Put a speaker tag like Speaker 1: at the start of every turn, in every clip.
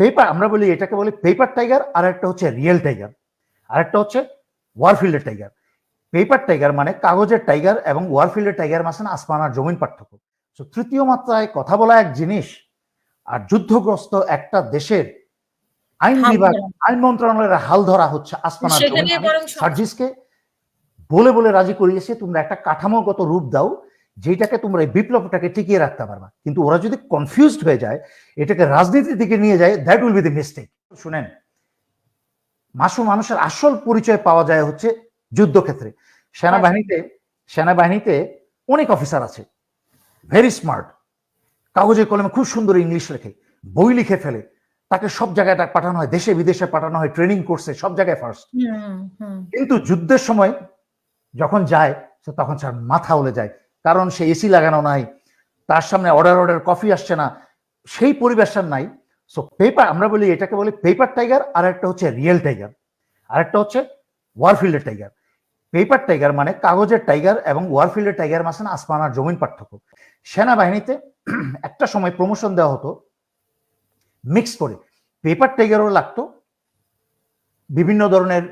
Speaker 1: Paper আমরা বলি এটাকে বলি পেপার টাইগার আর একটা হচ্ছে রিয়েল টাইগার আর একটা হচ্ছে ওয়ারফিল্ডের টাইগার। পেপার টাইগার মানে কাগজের টাইগার এবং ওয়ারফিল্ডের টাইগার মাঝখানে আসমান আর জমিন পার্থক্য। তো তৃতীয় মাত্রায় কথা বলা এক জিনিস আর যুদ্ধগ্রস্ত একটা দেশের আইন বিভাগ আইন মন্ত্রণালয়ের হাল ধরা হচ্ছে আসমান আর জমিন সার্জিসকে বলে বলে রাজি করিয়েছে তোমরা একটা কাঠামোগত রূপ দাও যেটাকে তোমরা এই বিপ্লবটাকে টিকিয়ে রাখতে পারবা। কিন্তু ওরা যদি কনফিউজড হয়ে যায় এটাকে রাজনীতির দিকে নিয়ে যায় that will be the mistake শুনেন মাসু মানুষের আসল পরিচয় পাওয়া যায় হচ্ছে যুদ্ধক্ষেত্রে। সেনাবাহিনীতে সেনাবাহিনীতে অনেক অফিসার আছে। ভেরি স্মার্ট কাগজে কলমে খুব সুন্দর ইংলিশ লেখে বই লিখে ফেলে। তাকে সব জায়গায় পাঠানো হয় দেশে বিদেশে পাঠানো হয় ট্রেনিং করছে সব জায়গায় ফার্স্ট কিন্তু যুদ্ধের সময় যখন যায় তখন তার মাথা উলে যায়। কারণ সে এসি লাগানো নাই, তার সামনে অর্ডার অর্ডার কফি আসছে না, সেই পরিবেশটা নাই। সো পেপার আমরা বলি এটাকে বলি পেপার টাইগার আর একটা হচ্ছে রিয়েল টাইগার আর একটা হচ্ছে ওয়ারফিল্ডের টাইগার পেপার টাইগার মানে কাগজের টাইগার এবং ওয়ারফিল্ডের টাইগার মাঝখানে আসমান আর জমিন পার্থক্য। সেনাবাহিনীতে একটা সময় প্রমোশন দেওয়া হতো মিক্স করে। পেপার টাইগারও লাগতো বিভিন্ন ধরনের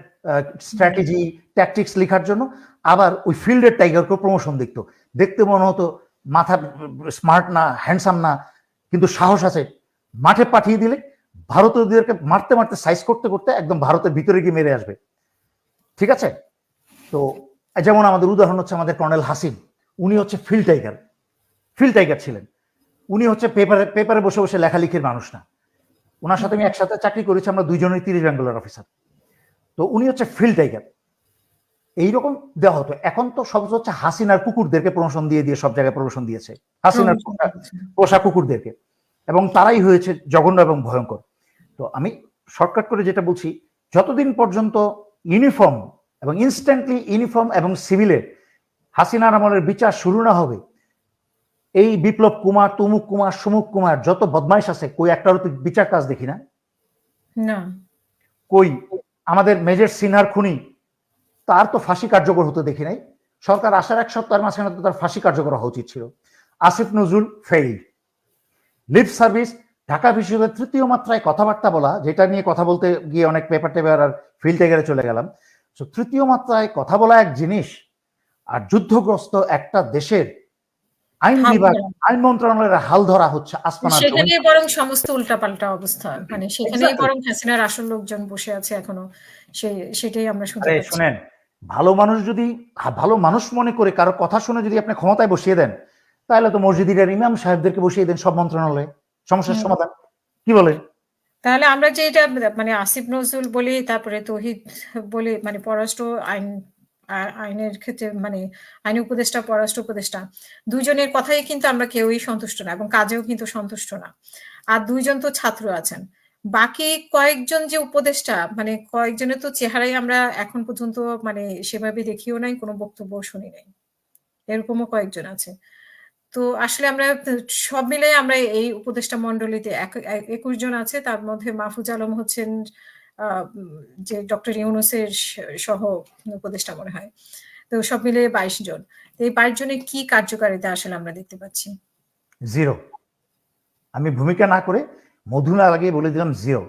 Speaker 1: স্ট্র্যাটেজি ট্যাকটিক্স লেখার জন্য, আবার ওই ফিল্ডের টাইগারকেও প্রমোশন দেখতো। দেখতে মনে হতো মাথা স্মার্ট না হ্যান্ডসাম না, কিন্তু সাহস আছে। মাঠে পাঠিয়ে দিলে ভারতীয়দেরকে মারতে মারতে সাইজ করতে করতে একদম ভারতের ভিতরে গিয়ে মেরে আসবে। ঠিক আছে? তো যেমন আমাদের উদাহরণ হচ্ছে আমাদের কর্নেল হাসিম। উনি হচ্ছে ফিল্ড টাইগার ফিল্ড টাইগার ছিলেন। উনি হচ্ছে পেপারে পেপারে বসে বসে লেখালেখির মানুষ না। ওনার সাথে আমি একসাথে চাকরি করেছি, আমরা দুইজনই তিরিশ ব্যাঙ্গালোর অফিসার তো উনি হচ্ছে ফিল্ড টাইগার এইরকম দেওয়া হতো। এখন তো সব হচ্ছে হাসিনার কুকুরদেরকে প্রমোশন দিয়ে দিয়ে সব জায়গায় প্রমোশন দিয়েছে। হাসিনার পোষা- কুকুরদেরকে। এবং তারাই হয়েছে জঘন্য এবং ভয়ঙ্কর। তো আমি শর্টকাট করে যেটা বলছি যতদিন পর্যন্ত ইউনিফর্ম এবং ইনস্ট্যান্টলি ইউনিফর্ম এবং সিভিলের হাসিনার আমলের বিচার শুরু না হবে এই বিপ্লব কুমার তুমুক কুমার সুমুক কুমার যত বদমাইশ আছে কই একটারও তো বিচার কাজ দেখি না। কই? আমাদের মেজর সিনহার খুনি তার তো ফাঁসি কার্যকর হতে দেখি নাই। সরকার আসার এক সপ্তাহের মাঝখানে তো তার ফাঁসি কার্যকর হওয়া উচিত ছিল। Asif Nazrul fail lip service Dhaka বিশ্ববিদ্যালয়ের তৃতীয় মাত্রায় কথাবার্তা বলা যেটা নিয়ে কথা বলতে গিয়ে অনেক পেপার টেপার আর ফিল্ড টেগারে চলে গেলাম। তো তৃতীয় মাত্রায় কথা বলা এক জিনিস আর যুদ্ধগ্রস্ত একটা দেশের আইন বিভাগ আইন মন্ত্রণালয়ের হাল ধরা হচ্ছে আসমান
Speaker 2: সেখানে বরং সমস্ত উল্টাপাল্টা অবস্থা। মানে সেখানেই বরং হাসিনার আসল লোকজন বসে আছে এখনও। সেই সেটাই আমরা শুনতে
Speaker 1: শুনেন ভালো মানুষ যদি ভালো মানুষ মনে করে কারও কথা শুনে যদি আপনি ক্ষমতায় বসিয়ে দেন তাহলে তো মসজিদের ইমাম সাহেবদেরকে বসিয়ে দেন সব মন্ত্রণালয়ে। সমস্যার সমাধান। কি বলে?
Speaker 2: তাহলে আমরা যে এটা মানে আসিফ নজরুল বলি তারপরে তহিদ বলি মানে পররাষ্ট্র আইন আইনের ক্ষেত্রে মানে আইন উপদেষ্টা পররাষ্ট্র উপদেষ্টা দুইজনের কথাই কিন্তু আমরা কেউই সন্তুষ্ট না এবং কাজেও কিন্তু সন্তুষ্ট না। আর দুইজন তো ছাত্র আছেন। বাকি কয়েকজন যে উপদেষ্টা মানে কয়েকজনের তো চেহারাই আমরা এখন পর্যন্ত মানে সেভাবে দেখিও নাই, কোনো বক্তব্য শুনি নাই। এরকমও কয়েকজন আছে। তো আসলে আমরা সব মিলে আমরা এই উপদেষ্টা মন্ডলীতে একুশ জন আছে। তার মধ্যে মাহফুজ আলম হচ্ছেন যে ডক্টর ইউনুসের সহ উপদেষ্টা মনে হয়। তো সব মিলে বাইশ জন। এই বাইশ জনের কি কার্যকারিতা আসলে আমরা দেখতে পাচ্ছি?
Speaker 1: জিরো। আমি ভূমিকা না করে মধু না লাগিয়ে বলে দিলাম জিরো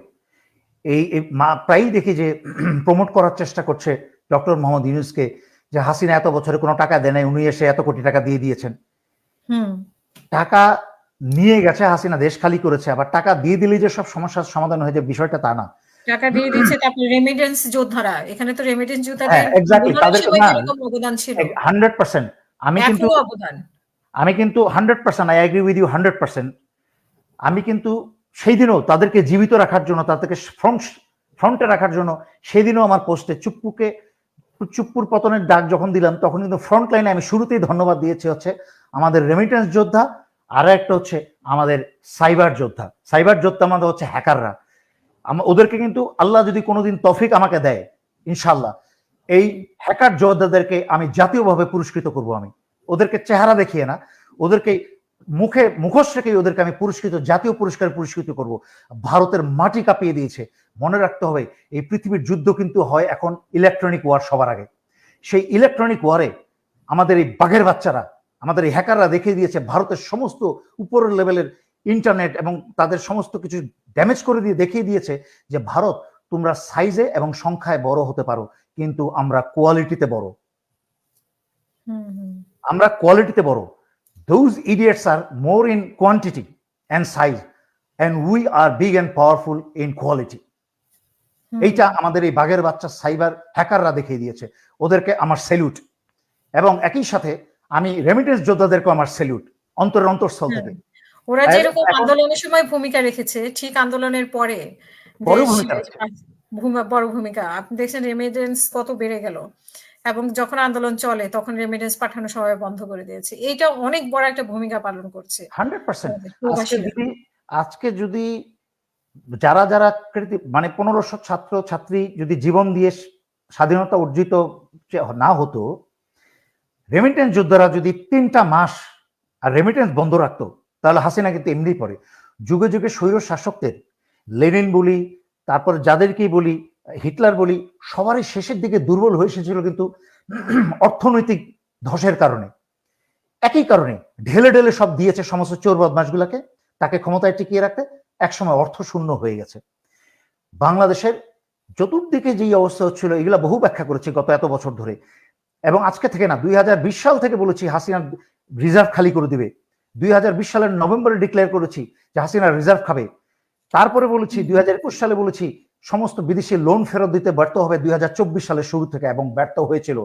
Speaker 1: এই মা- প্রায়ই দেখি যে প্রমোট করার চেষ্টা করছে ডক্টর মোহাম্মদ ইউনুসকে যে হাসিনা এত বছরে কোনো টাকা দেয় নাই উনি এসে এত কোটি টাকা দিয়ে দিয়েছেন। টাকা নিয়ে গেছে হাসিনা দেশ খালি করেছে আবার টাকা দিয়ে দিলেই যে সব সমস্যার সমাধান হয়ে যায় বিষয়টা তা না।
Speaker 2: টাকা দিয়ে দিয়েছে তারপর রেমিটেন্স যোদ্ধারা এখানে তো রেমিটেন্স যোদ্ধাদের
Speaker 1: হ্যাঁ, তাদের-
Speaker 2: সময়
Speaker 1: না।
Speaker 2: যেরকম অবদান ছিল।
Speaker 1: হান্ড্রেড পার্সেন্ট আমি কিন্তু
Speaker 2: অবদান।
Speaker 1: আমি কিন্তু hundred percent I agree with you hundred percent আমি কিন্তু সেই দিনও তাদেরকে জীবিত রাখার জন্য, তাদেরকে ফ্রন্ট ফ্রন্টে রাখার জন্য সেই দিনও আমার পোস্টে চুপ্পুকে, চুপ্পুর পতনের ডাক যখন দিলাম, তখন কিন্তু ফ্রন্ট লাইনে আমি শুরুতেই ধন্যবাদ দিয়েছি হচ্ছে আমাদের রেমিটেন্স যোদ্ধা, আর একটা হচ্ছে আমাদের সাইবার যোদ্ধা। সাইবার যোদ্ধা আমাদের হচ্ছে হ্যাকাররা ওদেরকে কিন্তু আল্লাহ যদি কোনোদিন তফিক আমাকে দেয় ইনশাল্লাহ এই হ্যাকার যোদ্ধাদেরকে আমি জাতীয়ভাবে পুরস্কৃত করব আমি। ওদেরকে চেহারা দেখিয়ে না, ওদেরকে মুখে মুখোশ রেখেই ওদেরকে আমি পুরস্কৃত জাতীয় পুরস্কার পুরস্কৃত করব। ভারতের মাটি কাঁপিয়ে দিয়েছে। মনে রাখতে হবে এই পৃথিবীর যুদ্ধ কিন্তু হয় এখন ইলেকট্রনিক ওয়ার সবার আগে। সেই ইলেকট্রনিক ওয়ারে আমাদের এই বাঘের বাচ্চারা আমাদের এই হ্যাকাররা দেখিয়ে দিয়েছে ভারতের সমস্ত উপরের লেভেলের ইন্টারনেট এবং তাদের সমস্ত কিছু ড্যামেজ করে দিয়ে দেখিয়ে দিয়েছে যে ভারত তোমরা সাইজে এবং সংখ্যায় বড় হতে পারো কিন্তু আমরা কোয়ালিটিতে বড়। আমরা কোয়ালিটিতে বড়। Those idiots are more in quantity and size and we are big and powerful in quality
Speaker 2: hmm,
Speaker 1: এইটা আমাদের এই বাঘের বাচ্চা সাইবার হ্যাকাররা দেখিয়ে দিয়েছে। ওদেরকে আমার সেলুট এবং একই সাথে আমি রেমিটেন্স যোদ্ধাদেরকে আমার সেলুট অন্তরের অন্তঃস্থল। থেকে।
Speaker 2: ওরা যেরকম আন্দোলনের সময় ভূমিকা রেখেছে ঠিক আন্দোলনের পরে
Speaker 1: বড় ভূমিকা
Speaker 2: বড় ভূমিকা। আপনি দেখছেন রেমিটেন্স কত বেড়ে গেল। এবং যখন আন্দোলন চলে তখন রেমিটেন্স পাঠানো সবাই বন্ধ করে দিয়েছে। এইটা অনেক বড় একটা ভূমিকা পালন করছে।
Speaker 1: Hundred percent. আজকে যদি যারা যারা মানে পনেরোশো ছাত্র ছাত্রী যদি জীবন দিয়ে স্বাধীনতা অর্জিত না হতো রেমিটেন্স যোদ্ধারা যদি তিনটা মাস আর রেমিটেন্স বন্ধ রাখতো তাহলে হাসিনা কিন্তু এমনি পড়ে। যুগে যুগে স্বৈর শাসকদের লেনিন বলি তারপর যাদেরকেই বলি হিটলার বলি সবারই শেষের দিকে দুর্বল হয়ে এসেছিল কিন্তু অর্থনৈতিক ধসের কারণে। একই কারণে ঢেলে ঢেলে সব দিয়েছে সমস্ত চোর বদমাসগুলাকে তাকে ক্ষমতায় টিকিয়ে রাখতে একসময় অর্থ শূন্য হয়ে গেছে। বাংলাদেশের চতুর্দিকে যে অবস্থা হচ্ছিল, এগুলা বহু ব্যাখ্যা করেছি গত এত বছর ধরে। এবং আজকে থেকে না, দুই হাজার বিশ সাল থেকে বলেছি হাসিনা রিজার্ভ খালি করে দিবে। দুই হাজার বিশ সালের নভেম্বরে ডিক্লেয়ার করেছি যে হাসিনা রিজার্ভ খাবে। তারপরে বলেছি, দুই হাজার একুশ সালে বলেছি সমস্ত বিদেশি লোন ফেরত দিতে ব্যর্থ হবে দুই সালের শুরু থেকে এবং ব্যর্থ হয়েছিল।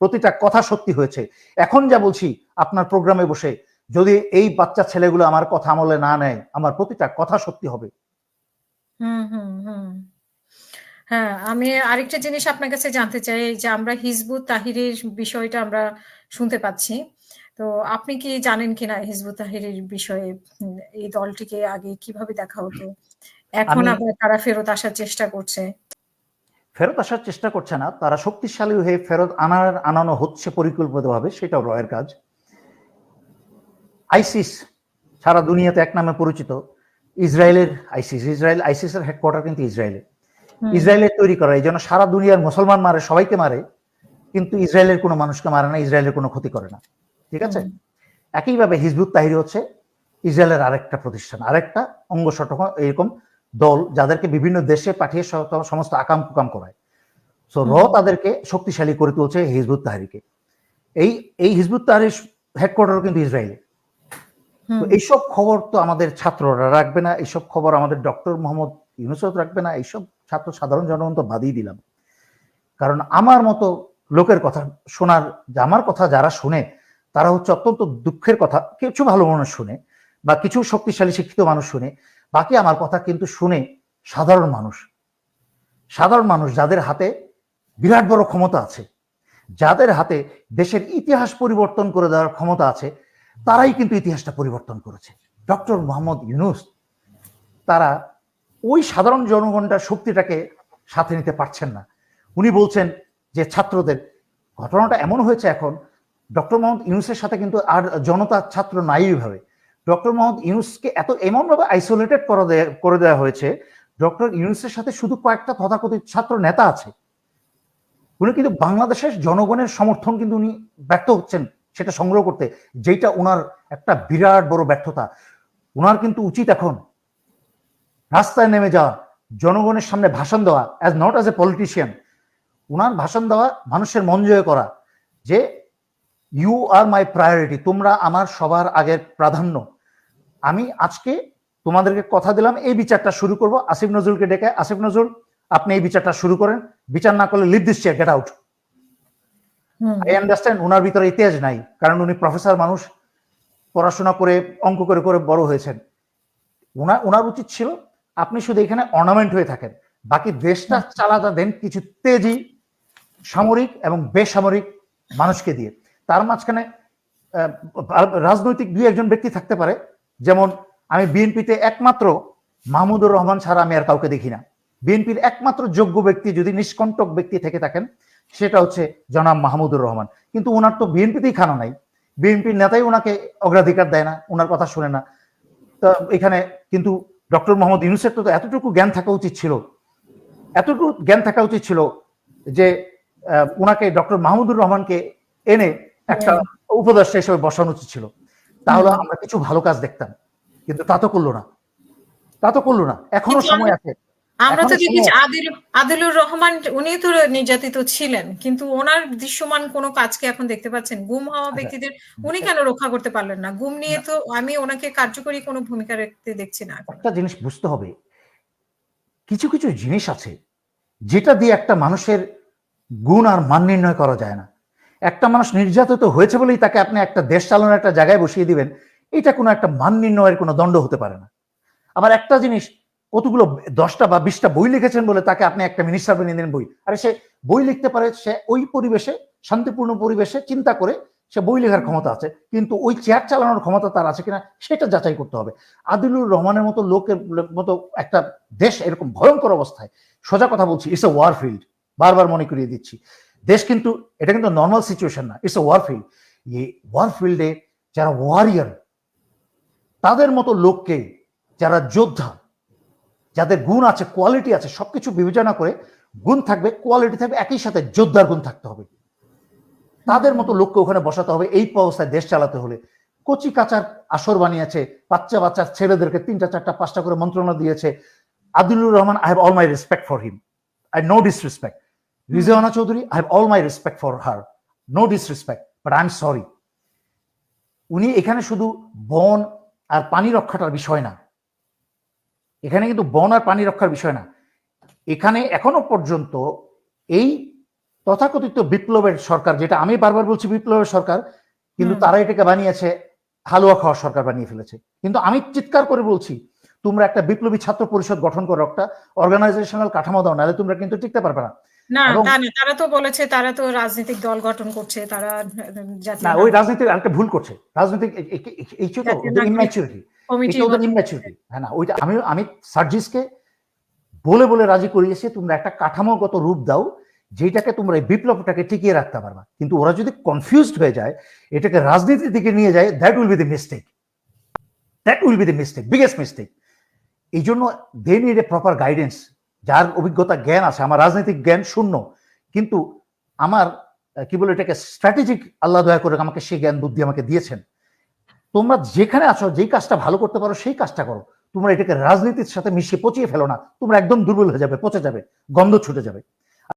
Speaker 1: প্রতিটা কথা সত্যি হয়েছে। এখন যা বলছি, আপনার প্রোগ্রামে বসে, যদি এই বাচ্চা ছেলেগুলো আমার কথা আমলে না নেয়, আমার প্রতিটা কথা সত্যি হবে।
Speaker 2: হ্যাঁ আমি আরেকটা জিনিস আপনার কাছে জানতে চাই, যে আমরা হিজবুত তাহিরের বিষয়টা আমরা শুনতে পাচ্ছি। তো আপনি কি জানেন কিনা হিজবুত তাহিরের বিষয়ে? এই দলটিকে আগে কীভাবে দেখা হতো? এখন আবার তারা ফেরত আসার চেষ্টা করছে।
Speaker 1: ফেরত আসার চেষ্টা করছে না তারা শক্তিশালী হয়ে ফেরত আনার আনানো হচ্ছে পরিকল্পিতভাবে সেটাও রয়ের কাজ। আইসিস সারা দুনিয়াতে এক নামে পরিচিত ইসরায়েলের আইসিস ইসরায়েল আইসিসের হেডকোয়ার্টার কিন্তু ইসরায়েলে। ইসরায়েলের তৈরি করা এই জন্য সারা দুনিয়ার মুসলমান মারে সবাইকে মারে কিন্তু ইসরায়েলের কোনো মানুষকে মারে না ইসরায়েলের কোনো ক্ষতি করে না। ঠিক আছে? একইভাবে হিজবুত তাহিরি হচ্ছে ইসরায়েলের আরেকটা প্রতিষ্ঠান আরেকটা অঙ্গ এরকম দল যাদেরকে বিভিন্ন দেশে পাঠিয়ে সমস্ত আকাম কুকাম করায়। সো র তাদেরকে শক্তিশালী করে তুলছে হিজবুত তাহারিকে। এই এই হিজবুত তাহারির হেডকোয়ার্টার কিন্তু ইসরায়েলে তো এইসব খবর তো আমাদের ছাত্ররা রাখবে না এইসব খবর আমাদের ডক্টর মোহাম্মদ ইউনুসত রাখবে না এইসব ছাত্র সাধারণ জনগণ তো বাদই দিলাম। কারণ আমার মতো লোকের কথা শোনার আমার কথা যারা শুনে তারা হচ্ছে অত্যন্ত দুঃখের কথা কিছু ভালো মানুষ শুনে বা কিছু শক্তিশালী শিক্ষিত মানুষ শুনে। বাকি আমার কথা কিন্তু শুনে সাধারণ মানুষ। সাধারণ মানুষ যাদের হাতে বিরাট বড় ক্ষমতা আছে, যাদের হাতে দেশের ইতিহাস পরিবর্তন করে দেওয়ার ক্ষমতা আছে, তারাই কিন্তু ইতিহাসটা পরিবর্তন করেছে। ডক্টর মোহাম্মদ ইউনুস, তারা ওই সাধারণ জনগণটার শক্তিটাকে সাথে নিতে পারছেন না। উনি বলছেন যে, ছাত্রদের, ঘটনাটা এমন হয়েছে এখন, ডক্টর মোহাম্মদ ইউনুসের সাথে কিন্তু আর জনতা ছাত্র নাই এইভাবে। ডক্টর মোহাম্মদ ইউনুসকে এত এমনভাবে আইসোলেটেড করে দেয়া, করে দেওয়া হয়েছে, ডক্টর ইউনুসের সাথে শুধু কয়েকটা তথাকথিত ছাত্র নেতা আছে। উনি কিন্তু বাংলাদেশের জনগণের সমর্থন কিন্তু উনি ব্যর্থ হচ্ছেন সেটা সংগ্রহ করতে। যেটা ওনার একটা বিরাট বড় ব্যর্থতা। ওনার কিন্তু উচিত এখন রাস্তায় নেমে যাওয়া, জনগণের সামনে ভাষণ দেওয়া as not as a politician ওনার ভাষণ দেওয়া, মানুষের মন জয় করা যে ইউ আর মাই প্রায়োরিটি তোমরা আমার সবার আগের প্রাধান্য। আমি আজকে তোমাদেরকে কথা দিলাম এই বিচারটা শুরু করব। আসিফ নজরুলকে ডেকে আসিফ নজরুল আপনি এই বিচারটা শুরু করেন। বিচার না করলে leave this chair get out I understand ওনার ভিতরে ইতিহাস নাই কারণ উনি প্রফেসর মানুষ পড়াশোনা করে অঙ্ক করে করে বড় হয়েছেন। ওনার ওনার উচিত ছিল আপনি শুধু এখানে অর্নামেন্ট হয়ে থাকেন। বাকি দেশটা চালাতে দেন কিছু তেজি সামরিক এবং বেসামরিক মানুষকে দিয়ে। তার মাঝখানে রাজনৈতিক দুই একজন ব্যক্তি থাকতে পারে যেমন আমি বিএনপিতে একমাত্র মাহমুদুর রহমান ছাড়া আমি আর কাউকে দেখি না। বিএনপির একমাত্র যোগ্য ব্যক্তি যদি নিষ্কণ্টক ব্যক্তি থেকে থাকেন সেটা হচ্ছে জনাব মাহমুদুর রহমান। কিন্তু ওনার তো বিএনপিতেই খানা নাই। বিএনপির নেতাই ওনাকে অগ্রাধিকার দেয় না ওনার কথা শুনে না। তো এখানে কিন্তু ডক্টর মোহাম্মদ ইউনুসের তো এতটুকু জ্ঞান থাকা উচিত ছিল এতটুকু জ্ঞান থাকা উচিত ছিল যে ওনাকে ডক্টর মাহমুদুর রহমানকে এনে একটা উপদেষ্টা হিসেবে বসানো উচিত ছিল। তাহলে আমরা কিছু ভালো কাজ দেখতাম। কিন্তু তা তো করল না। তা তো করল না।
Speaker 2: এখনও
Speaker 1: সময় আছে।
Speaker 2: আমরা তো দেখেছি আদিল আদিলুর রহমান উনি তো নির্যাতিত ছিলেন। কিন্তু ওনার দৃশ্যমান কোনো কাজকে এখন দেখতে পাচ্ছেন। গুম হওয়া
Speaker 1: আচ্ছা।
Speaker 2: ব্যক্তিদের উনি কেন রক্ষা করতে পারলেন না? গুম নিয়ে তো আমি ওনাকে কার্যকরী কোনো ভূমিকা রাখতে দেখছি না
Speaker 1: একটা জিনিস বুঝতে হবে। কিছু কিছু জিনিস আছে যেটা দিয়ে একটা মানুষের গুণ আর মান নির্ণয় করা যায় না। একটা মানুষ নির্যাতিত হয়েছে বলেই তাকে আপনি একটা দেশ চালানোর একটা জায়গায় বসিয়ে দিবেন, এটা কোনো একটা মান নির্ণয়ের কোনো দণ্ড হতে পারে না। আবার একটা জিনিস, কতগুলো দশটা বা বিশটা বই লিখেছেন বলে তাকে আপনি একটা মিনিস্টার বানিয়ে দিন বই। আরে সে বই লিখতে পারে, সে ওই পরিবেশে, শান্তিপূর্ণ পরিবেশে চিন্তা করে সে বই লেখার ক্ষমতা আছে, কিন্তু ওই চেয়ার চালানোর ক্ষমতা তার আছে কিনা, সেটা যাচাই করতে হবে। আদিলুর রহমানের মতো লোকের মতো একটা দেশ এরকম ভয়ঙ্কর অবস্থায়, সোজা কথা বলছি ইটস এ ওয়ার ফিল্ড বারবার মনে করিয়ে দিচ্ছি। দেশ কিন্তু, এটা কিন্তু নর্মাল সিচুয়েশন না ইটস এ ওয়ার ফিল্ড এই ওয়ার ফিল্ডে যারা ওয়ারিয়ার তাদের মতো লোককে যারা যোদ্ধা, যাদের গুণ আছে কোয়ালিটি আছে, সবকিছু বিবেচনা করে গুণ থাকবে কোয়ালিটি থাকবে, একই সাথে যোদ্ধার গুণ থাকতে হবে। তাদের মতো লোককে ওখানে বসাতে হবে, এই অবস্থায় দেশ চালাতে হলে। কচি কাচার আসর বানিয়েছে, বাচ্চা বাচ্চা ছেলেদেরকে তিনটা, চারটা, পাঁচটা করে মন্ত্রণা দিয়েছে। Adilur Rahman I have all my respect for him I no disrespect Rizwana Chowdhury I have all my respect for her no disrespect but I am sorry উনি এখানে শুধু বন আর পানি রক্ষাটার বিষয় না। এখানে কিন্তু বন আর পানি রক্ষার বিষয় না। এখানে এখনও পর্যন্ত এই তথাকথিত বিপ্লবের সরকার যেটা আমি বারবার বলছি বিপ্লবের সরকার কিন্তু। তারা এটাকে বানিয়েছে হালুয়া খাওয়ার সরকার বানিয়ে ফেলেছে। কিন্তু আমি চিৎকার করে বলছি তোমরা একটা বিপ্লবী ছাত্র পরিষদ গঠন করো একটা অর্গানাইজেশনাল কাঠামো দাও নাহলে তোমরা কিন্তু টিকতে পারবে না।
Speaker 2: তারা তো বলেছে তারা তো রাজনৈতিক দল গঠন করছে তারা
Speaker 1: না ওই রাজনীতি একটা ভুল করছে। রাজনীতি এই- ছিল ইম্যাচুরিটি এটা ওদের ইম্যাচুরিটি হ্যাঁ না ওইটা আমি আমি সার্জিসকে বলে বলে রাজি করিয়েছি তোমরা একটা কাঠামোগত রূপ দাও যেটাকে তোমরা এই বিপ্লবটাকে টিকিয়ে রাখতে পারবা। কিন্তু ওরা যদি কনফিউজড হয়ে যায় এটাকে রাজনীতির দিকে নিয়ে যায় that will be the mistake that will be the mistake biggest mistake এই জন্য they need a proper guidance যার অভিজ্ঞতা জ্ঞান আছে, আমার রাজনৈতিক জ্ঞান শূন্য। কিন্তু আমার, কি বলে এটাকে স্ট্র্যাটেজিক আল্লাহ দয়া করে আমাকে সেই জ্ঞান, বুদ্ধি আমাকে দিয়েছেন। তোমরা যেখানে আছো, যেই কাজটা ভালো করতে পারো, সেই কাজটা করো। তোমরা এটাকে রাজনীতির সাথে মিশিয়ে পচিয়ে ফেলো না। তোমরা একদম দুর্বল হয়ে যাবে, পচে যাবে, গন্ধ ছুটে যাবে।